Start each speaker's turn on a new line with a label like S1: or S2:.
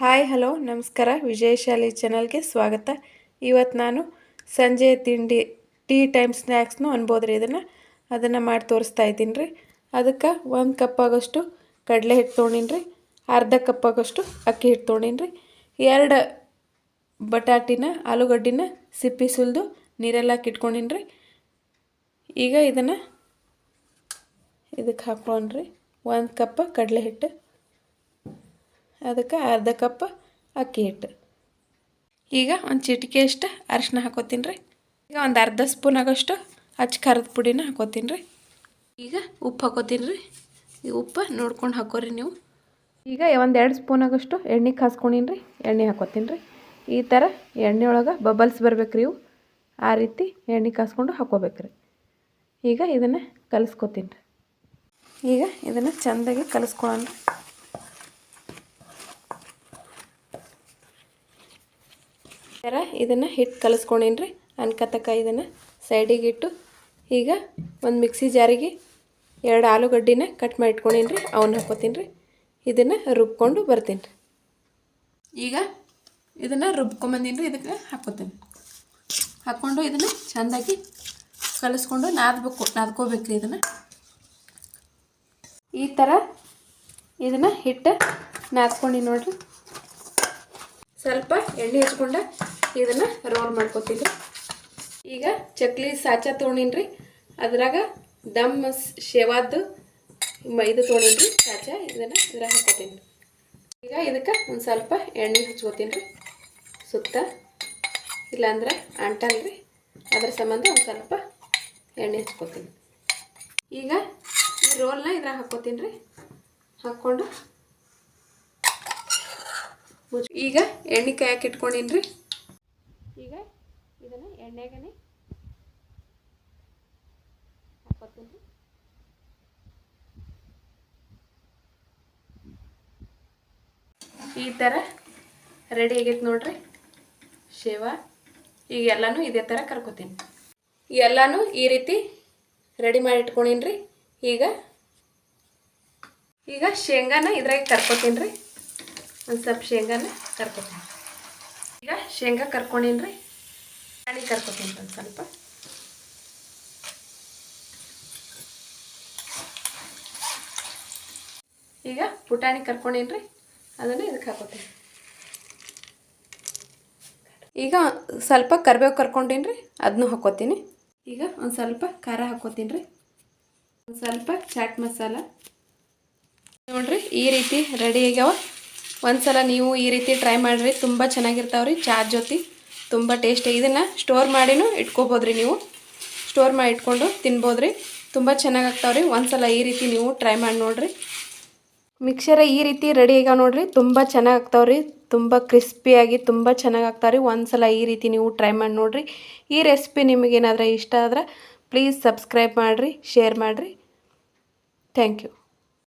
S1: Hi, hello, ನಮಸ್ಕಾರ. ವಿಜಯಶಾಲಿ ಚಾನಲ್ಗೆ ಸ್ವಾಗತ. ಇವತ್ತು ನಾನು ಸಂಜೆ ತಿಂಡಿ, ಟೀ ಟೈಮ್ ಸ್ನ್ಯಾಕ್ಸ್ನು ರೀ ಇದನ್ನು. ಅದನ್ನು ಮಾಡಿ ತೋರಿಸ್ತಾ ಇದ್ದೀನಿ ರೀ. ಅದಕ್ಕೆ ಒಂದು ಕಪ್ ಆಗೋಷ್ಟು ಕಡಲೆ ಹಿಟ್ಟು ತೊಗೊಂಡಿನಿ ರೀ. ಅರ್ಧ ಕಪ್ ಆಗೋಷ್ಟು ಅಕ್ಕಿ ಹಿಟ್ಟು ತೊಗೊಂಡಿನಿ ರೀ. ಎರಡು ಬಟಾಟಿನ, ಆಲೂಗಡ್ಡಿನ ಸಿಪ್ಪಿ ಸುಲಿದು ನೀರೆಲ್ಲ ಹಾಕಿಟ್ಕೊಂಡಿನಿ ರೀ. ಈಗ ಇದನ್ನು ಇದಕ್ಕೆ ಹಾಕ್ಕೊಂಡ್ರಿ. ಒಂದು ಕಪ್ ಕಡಲೆ ಹಿಟ್ಟು. ಅದಕ್ಕೆ ಅರ್ಧ ಕಪ್ ಅಕ್ಕಿ ಹಿಟ್ಟು. ಈಗ ಒಂದು ಚಿಟಿಕೆ ಅಷ್ಟು ಅರಿಶಿನ ಹಾಕೋತೀನಿ ರೀ ಈಗ ಒಂದು ಅರ್ಧ ಸ್ಪೂನ್ ಆಗೋಷ್ಟು ಹಚ್ಚಿ ಖಾರದ ಪುಡಿನ ಹಾಕೋತೀನಿ ರೀ ಈಗ ಉಪ್ಪು ಹಾಕೋತೀನಿ ರೀ ಈ ಉಪ್ಪು ನೋಡ್ಕೊಂಡು ಹಾಕೋರಿ ನೀವು. ಈಗ ಒಂದು ಎರಡು ಸ್ಪೂನ್ ಆಗೋಷ್ಟು ಎಣ್ಣೆ ಕಾಸ್ಕೊಂಡಿನಿ ರೀ ಎಣ್ಣೆ ಹಾಕೋತೀನಿ ರೀ ಈ ಥರ ಎಣ್ಣೆ ಒಳಗೆ ಬಬಲ್ಸ್ ಬರ್ಬೇಕು ರೀ ಇವು. ಆ ರೀತಿ ಎಣ್ಣೆ ಕಾಸ್ಕೊಂಡು ಹಾಕೋಬೇಕು ರೀ ಈಗ ಇದನ್ನು ಕಲಿಸ್ಕೊತೀನಿ ರೀ ಈಗ ಇದನ್ನು ಚೆಂದಾಗಿ ಕಲಿಸ್ಕೊಳ್ಳೋಣ ಥರ ಇದನ್ನು ಹಿಟ್ಟು ಕಲಿಸ್ಕೊಂಡೀನಿ ರೀ ಅನ್ಕತಕ್ಕ ಇದನ್ನು ಸೈಡಿಗೆ ಇಟ್ಟು ಈಗ ಒಂದು ಮಿಕ್ಸಿ ಜಾರಿಗೆ ಎರಡು ಆಲೂಗಡ್ಡಿನ ಕಟ್ ಮಾಡಿ ಇಟ್ಕೊಂಡೇನಿ ರೀ ಅವನ್ನ ಹಾಕೋತೀನಿ ರೀ ಇದನ್ನು ರುಬ್ಕೊಂಡು ಬರ್ತೀನಿ ರೀ ಈಗ ಇದನ್ನು ರುಬ್ಕೊಂಬಂದೀನಿ ರೀ ಇದಕ್ಕೆ ಹಾಕೋತೀನಿ ಹಾಕ್ಕೊಂಡು ಇದನ್ನು ಚೆಂದಾಗಿ ಕಲಿಸ್ಕೊಂಡು ನಾದಬೇಕು ನಾದ್ಕೋಬೇಕು ರೀ ಇದನ್ನು. ಈ ಥರ ಇದನ್ನು ಹಿಟ್ಟು ನಾದ್ಕೊಂಡು ನೋಡಿರಿ. ಸ್ವಲ್ಪ ಎಣ್ಣೆ ಹಚ್ಕೊಂಡು ಇದನ್ನು ರೋಲ್ ಮಾಡ್ಕೊತೀನಿ. ಈಗ ಚಕ್ಲಿ ಸಾಚ ತೊಗೊಂಡಿನಿ ರೀ ಅದ್ರಾಗ ದಮ್ ಶೇವಾದ್ದು ಇದು ತೊಗೊಂಡಿನಿ ರೀ ಸಾಚ. ಇದನ್ನು ಇದ್ರಾಗ ಹಾಕೋತೀನಿ ಈಗ ಇದಕ್ಕೆ ಒಂದು ಸ್ವಲ್ಪ ಎಣ್ಣೆ ಹಚ್ಕೋತೀನಿ ರೀ ಸುತ್ತ. ಇಲ್ಲಾಂದ್ರೆ ಅಂಟಲ್ಲ ರೀ ಅದ್ರ ಸಂಬಂಧ ಒಂದು ಸ್ವಲ್ಪ ಎಣ್ಣೆ ಹಚ್ಕೋತೀನಿ. ಈಗ ಈ ರೋಲ್ನ ಇದ್ರಾಗ ಹಾಕ್ಕೋತೀನಿ ರೀ ಹಾಕ್ಕೊಂಡು ಈಗ ಎಣ್ಣೆ ಕಾಯಕ್ಕೆ ಇಟ್ಕೊಂಡಿನ್ರಿ. ಹಾಕೋತೀನಿ ಈ ಥರ ರೆಡಿ ಆಗೈತೆ ನೋಡ್ರಿ. ಶೇವ, ಈಗ ಎಲ್ಲನೂ ಇದೇ ಥರ ಕರ್ಕೋತೀನಿ. ಎಲ್ಲನೂ ಈ ರೀತಿ ರೆಡಿ ಮಾಡಿ ಇಟ್ಕೊಂಡಿನ್ರಿ. ಈಗ ಈಗ ಶೇಂಗಾನ ಇದ್ರಾಗ ಕರ್ಕೋತೀನಿ ರೀ ಒಂದು ಸ್ವಲ್ಪ ಶೇಂಗಾನ ಕರ್ಕೋತೀನಿ. ಈಗ ಶೇಂಗಾ ಕರ್ಕೊಂಡೀನಿ ಎಣ್ಣೆ ಕರ್ಕೊತೀನಿ ಒಂದು ಸ್ವಲ್ಪ. ಈಗ ಪುಟಾಣಿ ಕರ್ಕೊಂಡೇನ್ರಿ, ಅದನ್ನು ಇದಕ್ಕೆ ಹಾಕೋತೀನಿ. ಈಗ ಸ್ವಲ್ಪ ಕರ್ಬೇವು ಕರ್ಕೊಂಡೇನ್ರಿ ರೀ ಅದನ್ನೂ ಹಾಕೋತೀನಿ. ಈಗ ಒಂದು ಸ್ವಲ್ಪ ಖಾರ ಹಾಕೋತೀನಿ ರೀ ಒಂದು ಸ್ವಲ್ಪ ಚಾಟ್ ಮಸಾಲ. ನೋಡಿರಿ, ಈ ರೀತಿ ರೆಡಿ ಆಗ್ಯಾವ. ಒಂದು ಸಲ ನೀವು ಈ ರೀತಿ ಟ್ರೈ ಮಾಡಿರಿ, ತುಂಬ ಚೆನ್ನಾಗಿರ್ತಾವ್ರಿ, ಚಾ ಜೊತೆ. ತುಂಬ ಟೇಸ್ಟಿ ಇದನ್ನು ಸ್ಟೋರ್ ಮಾಡಿನೂ ಇಟ್ಕೋಬೋದ್ರಿ ನೀವು. ಸ್ಟೋರ್ ಮಾಡಿ ಇಟ್ಕೊಂಡು ತಿನ್ಬೋದ್ರಿ. ತುಂಬ ಚೆನ್ನಾಗಿ ಒಂದು ಸಲ ಈ ರೀತಿ ನೀವು ಟ್ರೈ ಮಾಡಿ ನೋಡಿರಿ. ಮಿಕ್ಸರ ಈ ರೀತಿ ರೆಡಿ ಆಗ ನೋಡಿರಿ. ತುಂಬ ಚೆನ್ನಾಗಿ ಆಗ್ತಾವೆ ರೀ ತುಂಬ ಕ್ರಿಸ್ಪಿಯಾಗಿ ತುಂಬ ಚೆನ್ನಾಗಿ ಒಂದು ಸಲ ಈ ರೀತಿ ನೀವು ಟ್ರೈ ಮಾಡಿ ನೋಡಿರಿ. ಈ ರೆಸಿಪಿ ನಿಮಗೇನಾದರೂ ಇಷ್ಟ ಆದ್ರೆ ಪ್ಲೀಸ್ ಸಬ್ಸ್ಕ್ರೈಬ್ ಮಾಡಿರಿ ಶೇರ್ ಮಾಡಿರಿ. Thank you